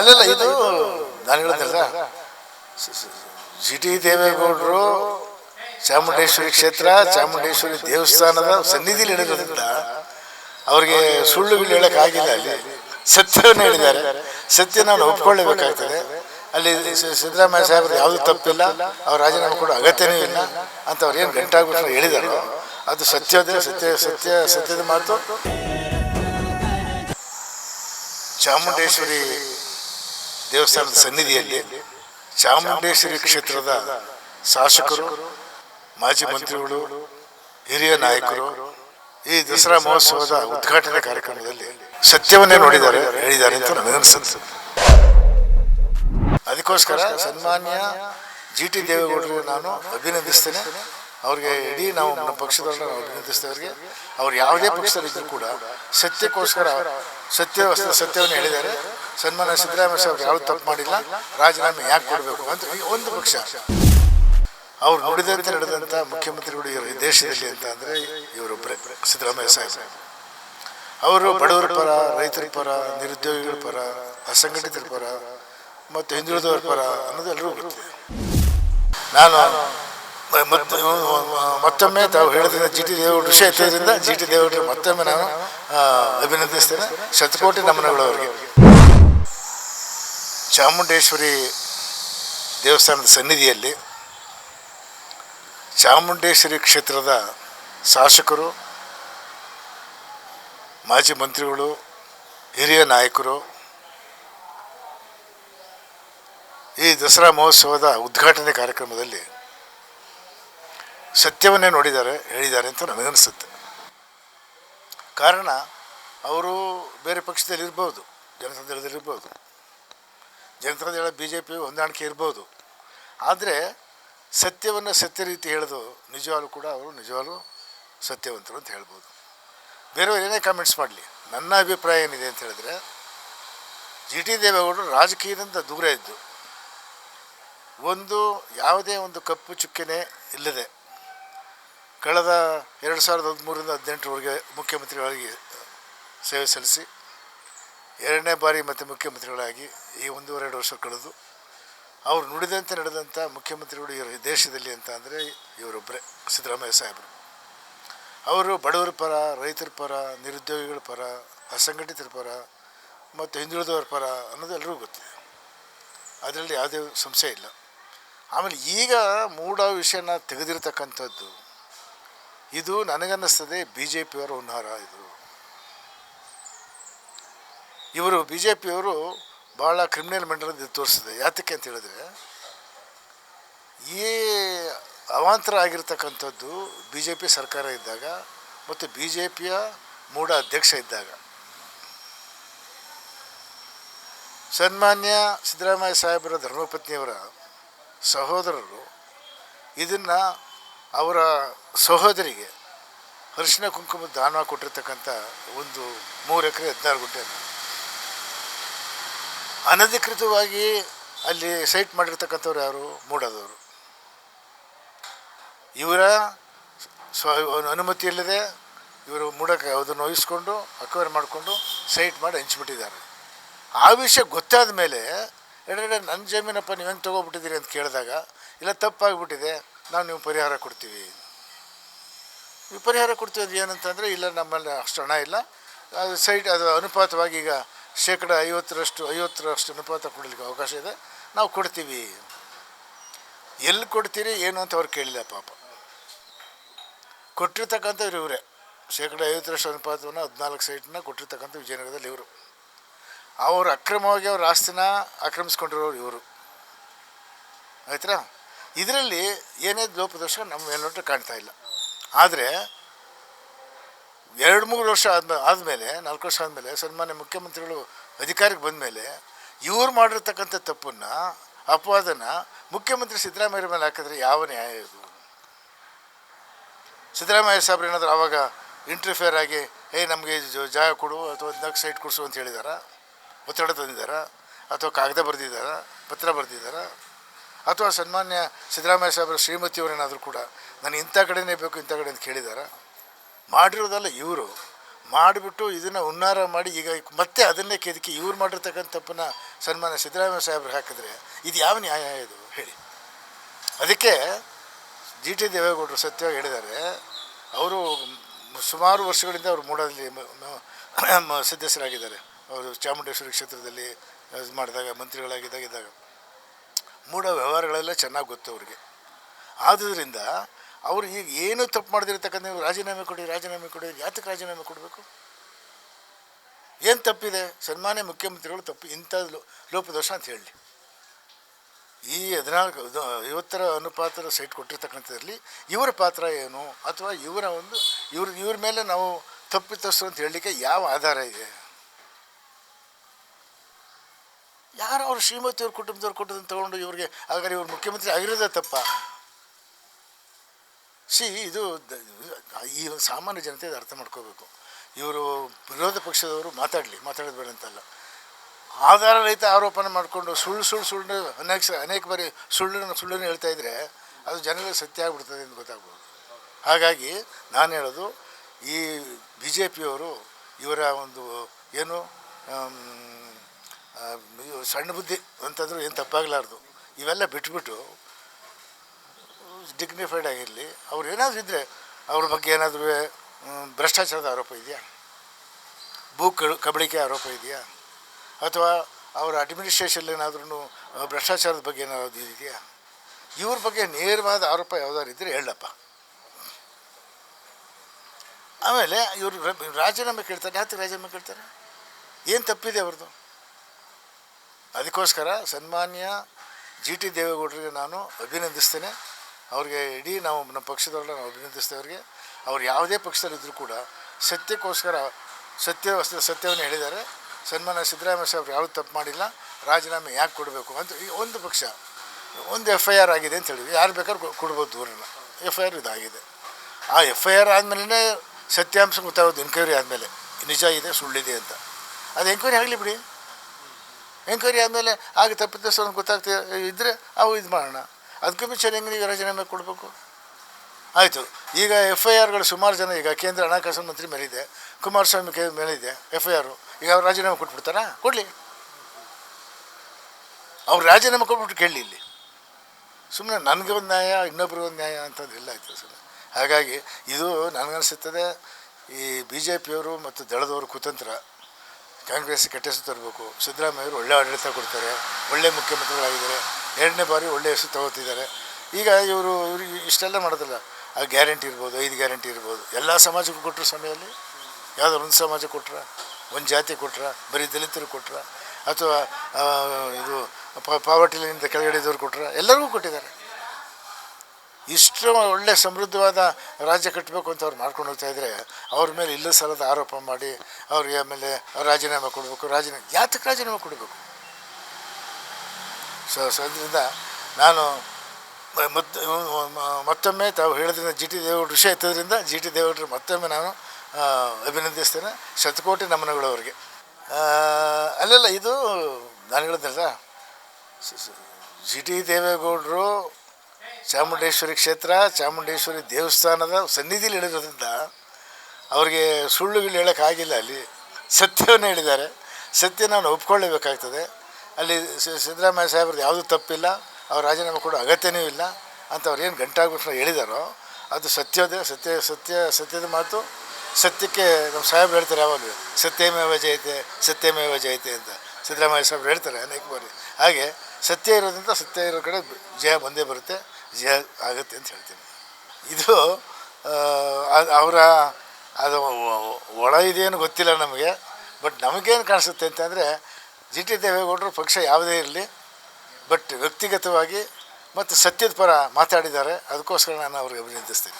ಅಲ್ಲಲ್ಲ, ಇದು ನಾನು ಹೇಳಿದ್ನಲ್ಲ ಜಿ ಟಿ ದೇವೇಗೌಡರು ಚಾಮುಂಡೇಶ್ವರಿ ಕ್ಷೇತ್ರ, ಚಾಮುಂಡೇಶ್ವರಿ ದೇವಸ್ಥಾನದ ಸನ್ನಿಧಿಲಿ ಹೇಳಿರೋದ್ರಿಂದ ಅವ್ರಿಗೆ ಸುಳ್ಳು ಬಿಳ್ಳು ಹೇಳೋಕ್ಕಾಗಿಲ್ಲ ಅಲ್ಲಿ. ಸತ್ಯವನ್ನು ಹೇಳಿದ್ದಾರೆ. ಸತ್ಯ ನಾನು ಒಪ್ಕೊಳ್ಳೇಬೇಕಾಗ್ತದೆ. ಅಲ್ಲಿ ಸಿದ್ದರಾಮಯ್ಯ ಸಾಹೇಬ್ರು ಯಾವುದೂ ತಪ್ಪಿಲ್ಲ, ಅವ್ರ ರಾಜೀನಾಮೆ ಕೊಡೋ ಅಗತ್ಯನೂ ಇಲ್ಲ ಅಂತ ಅವ್ರು ಏನು ಗಂಟಾಗ್ಬಿಟ್ಟು ಹೇಳಿದಾರೋ, ಅದು ಸತ್ಯದೇ ಸತ್ಯ ಸತ್ಯ, ಸತ್ಯದ ಮಾತು. ಚಾಮುಂಡೇಶ್ವರಿ ದೇವಸ್ಥಾನದ ಸನ್ನಿಧಿಯಲ್ಲಿ ಚಾಮುಂಡೇಶ್ವರಿ ಕ್ಷೇತ್ರದ ಶಾಸಕರು, ಮಾಜಿ ಮಂತ್ರಿಗಳು, ಹಿರಿಯ ನಾಯಕರು ಈ ದಸರಾ ಮಹೋತ್ಸವದ ಉದ್ಘಾಟನೆ ಕಾರ್ಯಕ್ರಮದಲ್ಲಿ ಸತ್ಯವನ್ನೇ ನೋಡಿದ್ದಾರೆ, ಹೇಳಿದ್ದಾರೆ ಅಂತ ನನಗನ್ಸುತ್ತೆ ಅದಕ್ಕೋಸ್ಕರ ಸನ್ಮಾನ್ಯ ಜಿ ಟಿ ದೇವೇಗೌಡರು ನಾನು ಅಭಿನಂದಿಸ್ತೇನೆ. ಅವ್ರಿಗೆ ಇಡೀ ನಾವು ನಮ್ಮ ಪಕ್ಷದವ್ರನ್ನ ನಾವು ಅಭಿನಂದಿಸ್ತೇವೆ ಅವ್ರಿಗೆ ಅವ್ರು ಯಾವುದೇ ಪಕ್ಷದಲ್ಲಿದ್ದರೂ ಕೂಡ ಸತ್ಯಕ್ಕೋಸ್ಕರ ಸತ್ಯ ಸತ್ಯವನ್ನು ಹೇಳಿದ್ದಾರೆ. ಸನ್ಮಾನ ಸಿದ್ದರಾಮಯ್ಯ ಸಾಹೇಬ್ರು ಯಾವುದು ತಪ್ಪು ಮಾಡಿಲ್ಲ, ರಾಜೀನಾಮೆ ಯಾಕೆ ಕೊಡಬೇಕು ಅಂತ ಒಂದು ಪಕ್ಷ. ಅವ್ರು ನೋಡಿದಂತೆ ನಡೆದಂಥ ಮುಖ್ಯಮಂತ್ರಿಗಳು ಇವರು ದೇಶದಲ್ಲಿ ಅಂತ ಅಂದರೆ ಇವರೊಬ್ಬರೇ ಸಿದ್ದರಾಮಯ್ಯ ಸಾಹೇಬ್ರು ಅವರು ಬಡವರ ಪರ, ರೈತರ ಪರ, ನಿರುದ್ಯೋಗಿಗಳ ಪರ, ಅಸಂಘಟಿತರ ಪರ ಮತ್ತು ಹಿಂದುಳಿದವರ ಪರ ಅನ್ನೋದು ಎಲ್ಲರೂ ಗೊತ್ತಿದೆ. ನಾನು ಮತ್ತೊಮ್ಮೆ ತಾವು ಹೇಳಿದ ಜಿ ಟಿ ದೇವೇಗೌಡ ವಿಷಯ ಜಿ ಟಿ ದೇವೇಗೌಡರು ಮತ್ತೊಮ್ಮೆ ನಾನು ಅಭಿನಂದಿಸ್ತೇನೆ. ಶತಕೋಟಿ ನಮನಗಳು ಅವರಿಗೆ ಚಾಮುಂಡೇಶ್ವರಿ ದೇವಸ್ಥಾನದ ಸನ್ನಿಧಿಯಲ್ಲಿ ಚಾಮುಂಡೇಶ್ವರಿ ಕ್ಷೇತ್ರದ ಶಾಸಕರು, ಮಾಜಿ ಮಂತ್ರಿಗಳು, ಹಿರಿಯ ನಾಯಕರು, ಈ ದಸರಾ ಮಹೋತ್ಸವದ ಉದ್ಘಾಟನೆ ಕಾರ್ಯಕ್ರಮದಲ್ಲಿ ಸತ್ಯವನ್ನೇ ನೋಡಿದ್ದಾರೆ, ಹೇಳಿದ್ದಾರೆ ಅಂತ ನನಗನ್ನಿಸುತ್ತೆ ಕಾರಣ, ಅವರು ಬೇರೆ ಪಕ್ಷದಲ್ಲಿ ಇರ್ಬೋದು ಜನತಂತ್ರದಲ್ಲಿರ್ಬೋದು ಜನತಾದಳ ಬಿ ಜೆ ಪಿ ಹೊಂದಾಣಿಕೆ ಇರ್ಬೋದು. ಆದರೆ, ಸತ್ಯವನ್ನು ಸತ್ಯ ರೀತಿ ಹೇಳೋದು ನಿಜವಾಗ್ಲು ಕೂಡ ಅವರು ನಿಜವಾಗ್ಲೂ ಸತ್ಯವಂತರು ಅಂತ ಹೇಳ್ಬೋದು. ಬೇರೆಯವ್ರು ಏನೇ ಕಾಮೆಂಟ್ಸ್ ಮಾಡಲಿ, ನನ್ನ ಅಭಿಪ್ರಾಯ ಏನಿದೆ ಅಂತ ಹೇಳಿದ್ರೆ, ಜಿ ಟಿ ದೇವೇಗೌಡರು ರಾಜಕೀಯದಿಂದ ದೂರ ಇದ್ದು, ಒಂದು ಯಾವುದೇ ಒಂದು ಕಪ್ಪು ಚುಕ್ಕೆನೇ ಇಲ್ಲದೆ ಕಳೆದ ಎರಡು ಸಾವಿರದ ಹದಿಮೂರಿಂದ ಹದಿನೆಂಟರವರೆಗೆ ಮುಖ್ಯಮಂತ್ರಿಗಳಾಗಿ ಸೇವೆ ಸಲ್ಲಿಸಿ, ಎರಡನೇ ಬಾರಿ ಮತ್ತೆ ಮುಖ್ಯಮಂತ್ರಿಗಳಾಗಿ ಈ ಒಂದೂವರೆ, ಎರಡು ವರ್ಷ ಕಳೆದು, ಅವರು ನುಡಿದಂತೆ ನಡೆದಂಥ ಮುಖ್ಯಮಂತ್ರಿಗಳು ಇವರು ದೇಶದಲ್ಲಿ ಅಂತ ಅಂದರೆ ಇವರೊಬ್ಬರೇ ಸಿದ್ದರಾಮಯ್ಯ ಸಾಹೇಬರು. ಅವರು ಬಡವರ ಪರ, ರೈತರ ಪರ, ನಿರುದ್ಯೋಗಿಗಳ ಪರ, ಅಸಂಘಟಿತರ ಪರ ಮತ್ತು ಹಿಂದುಳಿದವರ ಪರ ಅನ್ನೋದು ಎಲ್ಲರಿಗೂ ಗೊತ್ತಿದೆ. ಅದರಲ್ಲಿ ಯಾವುದೇ ಸಂಶಯ ಇಲ್ಲ. ಆಮೇಲೆ ಈಗ ಮೂಡ ವಿಷಯನ ತೆಗೆದಿರ್ತಕ್ಕಂಥದ್ದು ಇದು ನನಗನ್ನಿಸ್ತದೆ ಬಿ ಜೆ ಪಿಯವರು ಹುನ್ನಾರ ಇದು. ಇವರು ಬಿ ಜೆ ಪಿಯವರು ಭಾಳ ಕ್ರಿಮಿನಲ್ ಮಂಡಲದ ತೋರಿಸಿದೆ. ಯಾತಕ್ಕೆ ಅಂತ ಹೇಳಿದ್ರೆ, ಈ ಅವಾಂತರ ಆಗಿರ್ತಕ್ಕಂಥದ್ದು ಬಿ ಜೆ ಪಿ ಸರ್ಕಾರ ಇದ್ದಾಗ ಮತ್ತು ಬಿ ಜೆ ಪಿಯ ಮೂಢ ಅಧ್ಯಕ್ಷ ಇದ್ದಾಗ. ಸನ್ಮಾನ್ಯ ಸಿದ್ದರಾಮಯ್ಯ ಸಾಹೇಬರ ಧರ್ಮಪತ್ನಿಯವರ ಸಹೋದರರು ಇದನ್ನು ಅವರ ಸಹೋದರಿಗೆ ಅರಿಶಿನ ಕುಂಕುಮ ದಾನ ಕೊಟ್ಟಿರ್ತಕ್ಕಂಥ ಒಂದು ಮೂರು ಎಕರೆ ಹದಿನಾರು ಗುಂಟೆ ಅನಧಿಕೃತವಾಗಿ ಅಲ್ಲಿ ಸೈಟ್ ಮಾಡಿರ್ತಕ್ಕಂಥವ್ರು ಯಾರು? ಮೂಡದವರು. ಇವರ ಸ್ವ ಅನುಮತಿ ಇಲ್ಲದೆ ಇವರು ಮೂಡಕ್ಕೆ ಅದನ್ನು ವಹಿಸ್ಕೊಂಡು ಅಕ್ವೈರ್ ಮಾಡಿಕೊಂಡು ಸೈಟ್ ಮಾಡಿ ಹಂಚಿಬಿಟ್ಟಿದ್ದಾರೆ. ಆ ವಿಷಯ ಗೊತ್ತಾದ ಮೇಲೆ ಎಡೆ ನನ್ನ ಜಮೀನಪ್ಪ ನೀವು ಹೆಂಗೆ ತೊಗೊಬಿಟ್ಟಿದ್ದೀರಿ? ಅಂತ ಕೇಳಿದಾಗ, ಇಲ್ಲ, ತಪ್ಪಾಗಿಬಿಟ್ಟಿದೆ. ನಾವು ನೀವು ಪರಿಹಾರ ಕೊಡ್ತೀವಿ. ಪರಿಹಾರ ಕೊಡ್ತೀವಿ ಅದು ಏನಂತಂದರೆ, ಇಲ್ಲ ನಮ್ಮಲ್ಲಿ ಅಷ್ಟು ಹಣ ಇಲ್ಲ. ಅದು ಸೈಟ್ ಅದು ಅನುಪಾತವಾಗಿ ಈಗ ಶೇಕಡ ಐವತ್ತರಷ್ಟು ಐವತ್ತರಷ್ಟು ಅನುಪಾತ ಕೊಡಲಿಕ್ಕೆ ಅವಕಾಶ ಇದೆ. ನಾವು ಕೊಡ್ತೀವಿ. ಎಲ್ಲಿ ಕೊಡ್ತೀರಿ, ಏನು ಅಂತ ಅವ್ರು ಕೇಳಿಲ್ಲ ಪಾಪ. ಕೊಟ್ಟಿರ್ತಕ್ಕಂಥವ್ರು ಇವರೇ. ಶೇಕಡ ಐವತ್ತರಷ್ಟು ಅನುಪಾತವನ್ನು ಹದಿನಾಲ್ಕು ಸೈಟನ್ನ ಕೊಟ್ಟಿರ್ತಕ್ಕಂಥ ವಿಜಯನಗರದಲ್ಲಿ ಇವರು. ಅವರು ಅಕ್ರಮವಾಗಿ ಅವ್ರ ಆಸ್ತಿನ ಆಕ್ರಮಿಸ್ಕೊಂಡಿರೋರು ಇವರು. ಆಯ್ತಾ ಇದರಲ್ಲಿ ಏನೇ ಲೋಪದೋಷ ನಮ್ಮ ಮೇಲ್ನೋಟ ಕಾಣ್ತಾ ಇಲ್ಲ. ಆದರೆ ಎರಡು ಮೂರು ವರ್ಷ ಆದ್ಮೇಲೆ ಆದಮೇಲೆ, ನಾಲ್ಕು ವರ್ಷ ಆದಮೇಲೆ, ಸನ್ಮಾನ್ಯ ಮುಖ್ಯಮಂತ್ರಿಗಳು ಅಧಿಕಾರಕ್ಕೆ ಬಂದ ಮೇಲೆ ಇವ್ರು ಮಾಡಿರ್ತಕ್ಕಂಥ ತಪ್ಪನ್ನು, ಅಪವಾದನ ಮುಖ್ಯಮಂತ್ರಿ ಸಿದ್ದರಾಮಯ್ಯ ಮೇಲೆ ಹಾಕಿದ್ರೆ ಯಾವ ನ್ಯಾಯ ಇದು? ಸಿದ್ದರಾಮಯ್ಯ ಸಾಹೇಬ್ರು ಏನಾದರೂ ಆವಾಗ ಇಂಟರ್ಫಿಯರ್ ಆಗಿ, ಏಯ್, ನಮಗೆ ಜಾಗ ಕೊಡು, ಅಥವಾ ಹದಿನಾಲ್ಕು ಸೈಟ್ ಕೊಡಿಸು ಅಂತ ಹೇಳಿದಾರಾ? ಒತ್ತಡ ತಂದಿದ್ದಾರಾ ಅಥವಾ ಕಾಗದ ಬರೆದಿದ್ದಾರಾ ಪತ್ರ ಬರೆದಿದ್ದಾರಾ ಅಥವಾ ಸನ್ಮಾನ್ಯ ಸಿದ್ದರಾಮಯ್ಯ ಸಾಹೇಬರ ಶ್ರೀಮತಿಯವರೇನಾದರೂ ಕೂಡ ನಾನು ಇಂಥ ಕಡೆನೇ ಬೇಕು, ಇಂಥ ಕಡೆ ಅಂತ ಕೇಳಿದ್ದಾರೆ ಮಾಡಿರೋದಲ್ಲ ಇವರು. ಮಾಡಿಬಿಟ್ಟು ಇದನ್ನು ಉನ್ನಾರ ಮಾಡಿ ಈಗ ಮತ್ತೆ ಅದನ್ನೇ ಕೆದಕಿ ಇವ್ರು ಮಾಡಿರ್ತಕ್ಕಂಥ ತಪ್ಪನ್ನು ಸನ್ಮಾನ್ಯ ಸಿದ್ದರಾಮಯ್ಯ ಸಾಹೇಬ್ರು ಹಾಕಿದ್ರೆ ಇದು ಯಾವ ನ್ಯಾಯ ಇದು? ಹೇಳಿ. ಅದಕ್ಕೆ ಜಿ ಟಿ ದೇವೇಗೌಡರು ಸತ್ಯವಾಗಿ ಹೇಳಿದ್ದಾರೆ, ಅವರು ಸುಮಾರು ವರ್ಷಗಳಿಂದ ಅವರು ಮೂಡದಲ್ಲಿ ಸದಸ್ಯರಾಗಿದ್ದಾರೆ ಅವರು ಚಾಮುಂಡೇಶ್ವರಿ ಕ್ಷೇತ್ರದಲ್ಲಿ ಮಾಡಿದಾಗ, ಮಂತ್ರಿಗಳಾಗಿದ್ದಾಗ, ಇದ್ದಾಗ. ಮೂಢ ವ್ಯವಹಾರಗಳೆಲ್ಲ ಚೆನ್ನಾಗಿ ಗೊತ್ತು ಅವ್ರಿಗೆ. ಆದ್ದರಿಂದ ಅವರು ಈಗ ಏನು ತಪ್ಪು ಮಾಡದಿರ್ತಕ್ಕಂಥ ರಾಜೀನಾಮೆ ಕೊಡಿ ರಾಜೀನಾಮೆ ಕೊಡಿ, ಯಾತಕ್ಕೆ ರಾಜೀನಾಮೆ ಕೊಡಬೇಕು? ಏನು ತಪ್ಪಿದೆ? ಸನ್ಮಾನ್ಯ ಮುಖ್ಯಮಂತ್ರಿಗಳು ತಪ್ಪು, ಇಂಥ ಲೋಪದೋಷ ಅಂತ ಹೇಳಿ. ಈ ಹದಿನಾಲ್ಕು ಇವತ್ತರ ಅನುಪಾತದ ಸೈಟ್ ಕೊಟ್ಟಿರ್ತಕ್ಕಂಥದ್ರಲ್ಲಿ ಇವರ ಪಾತ್ರ ಏನು? ಅಥವಾ ಇವರ ಒಂದು, ಇವ್ರ ಇವ್ರ ಮೇಲೆ ನಾವು ತಪ್ಪಿತಸ್ಥರು ಅಂತ ಹೇಳಲಿಕ್ಕೆ ಯಾವ ಆಧಾರ ಇದೆ? ಯಾರು ಅವ್ರ ಶ್ರೀಮತಿಯವ್ರ ಕುಟುಂಬದವ್ರು ಕೊಟ್ಟದನ್ನು ತಗೊಂಡು ಇವ್ರಿಗೆ ಹಾಗಾದ್ರೆ ಇವ್ರು ಮುಖ್ಯಮಂತ್ರಿ ಆಗಿರೋದೇ ತಪ್ಪ. ಸಿ ಇದು ಈ ಸಾಮಾನ್ಯ ಜನತೆ ಇದು ಅರ್ಥ ಮಾಡ್ಕೋಬೇಕು. ಇವರು ವಿರೋಧ ಪಕ್ಷದವರು ಮಾತಾಡಲಿ, ಮಾತಾಡೋದು ಬೇಡ ಅಂತಲ್ಲ. ಆಧಾರ ರೈತ ಆರೋಪನ ಮಾಡಿಕೊಂಡು ಸುಳ್ಳು ಸುಳ್ಳು ಸುಳ್ಳು, ಅನೇಕ ಅನೇಕ ಬಾರಿ ಸುಳ್ಳು ಸುಳ್ಳನ್ನು ಹೇಳ್ತಾ ಇದ್ದರೆ ಅದು ಜನರಿಗೆ ಸತ್ಯ ಆಗ್ಬಿಡ್ತದೆ ಅಂತ ಗೊತ್ತಾಗ್ಬೋದು. ಹಾಗಾಗಿ ನಾನು ಹೇಳೋದು, ಈ ಬಿ ಜೆ ಪಿಯವರು ಇವರ ಒಂದು, ಏನು ಸಣ್ಣ ಬುದ್ಧಿ ಅಂತಂದ್ರೆ ಏನು ತಪ್ಪಾಗಲಾರ್ದು. ಇವೆಲ್ಲ ಬಿಟ್ಬಿಟ್ಟು ಡಿಗ್ನಿಫೈಡ್ ಆಗಿರಲಿ. ಅವ್ರು ಏನಾದರೂ ಇದ್ದರೆ ಅವ್ರ ಬಗ್ಗೆ ಏನಾದರೂ ಭ್ರಷ್ಟಾಚಾರದ ಆರೋಪ ಇದೆಯಾ? ಭೂ ಕಬಳಿಕೆ ಆರೋಪ ಇದೆಯಾ? ಅಥವಾ ಅವರ ಅಡ್ಮಿನಿಸ್ಟ್ರೇಷನ್ ಏನಾದ್ರೂ ಭ್ರಷ್ಟಾಚಾರದ ಬಗ್ಗೆ ಏನಾದ್ರು ಇದೆಯಾ? ಇವ್ರ ಬಗ್ಗೆ ನೇರವಾದ ಆರೋಪ ಯಾವ್ದಾದ್ರು ಇದ್ದರೆ ಹೇಳಪ್ಪ. ಆಮೇಲೆ ಇವರು ರಾಜೀನಾಮೆ ಕೇಳ್ತಾರೆ. ಯಾತ್ರೆ ರಾಜೀನಾಮೆ ಕೇಳ್ತಾರೆ? ಏನು ತಪ್ಪಿದೆ ಅವ್ರದ್ದು ಅದಕ್ಕೋಸ್ಕರ ಸನ್ಮಾನ್ಯ ಜಿ ಟಿ ದೇವೇಗೌಡರಿಗೆ ನಾನು ಅಭಿನಂದಿಸ್ತೇನೆ. ಅವ್ರಿಗೆ ಇಡೀ ನಾವು ನಮ್ಮ ಪಕ್ಷದವ್ರನ್ನ ನಾವು ಅಭಿನಂದಿಸ್ತೇವೆ ಅವ್ರಿಗೆ. ಅವ್ರು ಯಾವುದೇ ಪಕ್ಷದಲ್ಲಿದ್ದರೂ ಕೂಡ ಸತ್ಯಕ್ಕೋಸ್ಕರ ಸತ್ಯ ಸತ್ಯವನ್ನು ಹೇಳಿದ್ದಾರೆ. ಸನ್ಮಾನ್ಯ ಸಿದ್ದರಾಮಯ್ಯ ಸಾಹೇಬ್ರು ಯಾವುದು ತಪ್ಪು ಮಾಡಿಲ್ಲ. ರಾಜೀನಾಮೆ ಯಾಕೆ ಕೊಡಬೇಕು ಅಂತ ಈ ಒಂದು ಪಕ್ಷ, ಒಂದು ಎಫ್ ಐ ಆರ್ ಆಗಿದೆ ಅಂತ ಹೇಳಿದ್ವಿ. ಯಾರು ಬೇಕಾದ್ರೂ ಕೊಡ್ಬೋದು ದೂರನ್ನು ಎಫ್ ಐ ಆರ್ ಇದಾಗಿದೆ. ಆ ಎಫ್ ಐ ಆರ್ ಆದಮೇಲೆ ಸತ್ಯಾಂಶ ಗೊತ್ತಾಗೋದು ಎನ್ಕ್ವೈರಿ ಆದಮೇಲೆ ನಿಜ ಇದೆ, ಸುಳ್ಳಿದೆ ಅಂತ. ಅದು ಎಂಕ್ವೈರಿ ಆಗಲಿ ಬಿಡಿ. ಎಂಕ್ವೈರಿ ಆದಮೇಲೆ ಆಗ ತಪ್ಪಿತಸ್ಥರು ಗೊತ್ತಾಗ್ತದೆ ಇದ್ದರೆ ಅವು ಇದು ಮಾಡೋಣ. ಅದಕ್ಕೂ ಮುಂಚೆ ಹೆಂಗೆ ನೀವು ರಾಜೀನಾಮೆ ಕೊಡಬೇಕು? ಆಯಿತು. ಈಗ ಎಫ್ ಐ ಆರ್ಗಳು ಸುಮಾರು ಜನ ಈಗ ಕೇಂದ್ರ ಹಣಕಾಸು ಮಂತ್ರಿ ಮೇಲಿದೆ, ಕುಮಾರಸ್ವಾಮಿ ಕೈ ಮೇಲಿದೆ ಎಫ್ ಐ ಆರು ಈಗ ಅವ್ರು ರಾಜೀನಾಮೆ ಕೊಟ್ಬಿಡ್ತಾರಾ? ಕೊಡಲಿ. ಅವ್ರು ರಾಜೀನಾಮೆ ಕೊಟ್ಬಿಟ್ಟು ಕೇಳಲಿ ಇಲ್ಲಿ. ಸುಮ್ಮನೆ ನನಗೆ ಒಂದು ನ್ಯಾಯ, ಇನ್ನೊಬ್ರಿಗೆ ಒಂದು ನ್ಯಾಯ ಅಂತಂದು ಇಲ್ಲ ಆಯ್ತು ಸರ್ ಹಾಗಾಗಿ ಇದು ನನಗನ್ಸುತ್ತದೆ, ಈ ಬಿ ಜೆ ಪಿಯವರು ಮತ್ತು ದಳದವರು ಕುತಂತ್ರ. ಕಾಂಗ್ರೆಸ್ ಕೆಟ್ಟ ಹೆಸರು ತರಬೇಕು ಸಿದ್ದರಾಮಯ್ಯವರು ಒಳ್ಳೆ ಆಡಳಿತ ಕೊಡ್ತಾರೆ, ಒಳ್ಳೆ ಮುಖ್ಯಮಂತ್ರಿಗಳಾಗಿದ್ದಾರೆ, ಎರಡನೇ ಬಾರಿ ಒಳ್ಳೆ ಹೆಸರು ತಗೋತಿದ್ದಾರೆ. ಈಗ ಇವರು ಇವರು ಇಷ್ಟೆಲ್ಲ ಮಾಡೋದಿಲ್ಲ. ಆ ಗ್ಯಾರಂಟಿ ಇರ್ಬೋದು, ಐದು ಗ್ಯಾರಂಟಿ ಇರ್ಬೋದು. ಎಲ್ಲ ಸಮಾಜಕ್ಕೂ ಕೊಟ್ಟರು ಸಮಯದಲ್ಲಿ? ಯಾವುದಾದ್ರು ಒಂದು ಸಮಾಜ ಕೊಟ್ರ? ಒಂದು ಜಾತಿ ಕೊಟ್ರ? ಬರೀ ದಲಿತರು ಕೊಟ್ರ? ಅಥವಾ ಇದು ಪಾವರ್ಟಿಲಿಂದ ಕೆಳಗಡೆ ಇದ್ದವ್ರು ಕೊಟ್ರ? ಎಲ್ಲರಿಗೂ ಕೊಟ್ಟಿದ್ದಾರೆ. ಇಷ್ಟು ಒಳ್ಳೆ ಸಮೃದ್ಧವಾದ ರಾಜ್ಯ ಕಟ್ಟಬೇಕು ಅಂತ ಅವ್ರು ಮಾಡ್ಕೊಂಡು ಹೋಗ್ತಾ ಇದ್ರೆ ಅವ್ರ ಮೇಲೆ ಇಲ್ಲ ಸಲದ ಆರೋಪ ಮಾಡಿ ಅವ್ರಿಗೆ ಆಮೇಲೆ ರಾಜೀನಾಮೆ ಕೊಡಬೇಕು, ರಾಜೀನಾಮೆ, ಯಾತಕ್ಕೆ ರಾಜೀನಾಮೆ ಕೊಡಬೇಕು? ಸೊ ಸೊ ಅದರಿಂದ ನಾನು ಮತ್ತೊಮ್ಮೆ ತಾವು ಹೇಳಿದ್ರಿಂದ ಜಿ ಟಿ ದೇವೇಗೌಡರು ವಿಷಯ ಇತ್ತದ್ರಿಂದ ಜಿ ಟಿ ದೇವೇಗೌಡರು ಮತ್ತೊಮ್ಮೆ ನಾನು ಅಭಿನಂದಿಸ್ತೇನೆ. ಶತಕೋಟಿ ನಮನಗಳು ಅವರಿಗೆ. ಅಲ್ಲೆಲ್ಲ, ಇದು ನಾನು ಹೇಳಿದ್ನಲ್ಲ ಜಿ ಟಿ ದೇವೇಗೌಡರು ಚಾಮುಂಡೇಶ್ವರಿ ಕ್ಷೇತ್ರ, ಚಾಮುಂಡೇಶ್ವರಿ ದೇವಸ್ಥಾನದ ಸನ್ನಿಧಿಲಿ ಹೇಳಿರೋದ್ರಿಂದ ಅವ್ರಿಗೆ ಸುಳ್ಳುಗಳು ಹೇಳೋಕ್ಕಾಗಿಲ್ಲ ಅಲ್ಲಿ. ಸತ್ಯವನ್ನು ಹೇಳಿದ್ದಾರೆ. ಸತ್ಯ ನಾನು ಒಪ್ಕೊಳ್ಳೇಬೇಕಾಗ್ತದೆ. ಅಲ್ಲಿ ಸಿದ್ದರಾಮಯ್ಯ ಸಾಹೇಬ್ರದ್ದು ಯಾವುದೂ ತಪ್ಪಿಲ್ಲ, ಅವ್ರ ರಾಜೀನಾಮೆ ಕೊಡೋ ಅಗತ್ಯನೂ ಇಲ್ಲ ಅಂತ ಅವ್ರು ಏನು ಗಂಟಾಗ್ಬಿಟ್ಟು ಹೇಳಿದಾರೋ ಅದು ಸತ್ಯೋದೇ ಸತ್ಯ ಸತ್ಯ, ಸತ್ಯದ ಮಾತು. ಸತ್ಯಕ್ಕೆ ನಮ್ಮ ಸಾಹೇಬ್ರು ಹೇಳ್ತಾರೆ ಯಾವಾಗಲೂ, ಸತ್ಯಮೇವ ಜಯತೆ ಸತ್ಯಮೇವ ಜಯತೆ ಅಂತ ಸಿದ್ದರಾಮಯ್ಯ ಸಾಹೇಬ್ರು ಹೇಳ್ತಾರೆ ಅನೇಕ ಬಾರಿ. ಹಾಗೆ ಸತ್ಯ ಇರೋದ್ರಿಂದ ಸತ್ಯ ಇರೋ ಕಡೆ ಜಯ ಬಂದೇ ಬರುತ್ತೆ. ಜಯ ಆಗುತ್ತೆ ಅಂತ ಹೇಳ್ತೀನಿ. ಇದು ಅವರ, ಅದು ಒಳ ಇದೇನು ಗೊತ್ತಿಲ್ಲ ನಮಗೆ, ಬಟ್ ನಮಗೇನು ಕಾಣಿಸುತ್ತೆ ಅಂತಂದರೆ ಜಿ ಟಿ ದೇವೇಗೌಡರು ಪಕ್ಷ ಯಾವುದೇ ಇರಲಿ, ಬಟ್ ವ್ಯಕ್ತಿಗತವಾಗಿ ಮತ್ತು ಸತ್ಯದ ಪರ ಮಾತಾಡಿದ್ದಾರೆ, ಅದಕ್ಕೋಸ್ಕರ ನಾನು ಅವ್ರಿಗೆ ಅಭಿನಂದಿಸ್ತೀನಿ.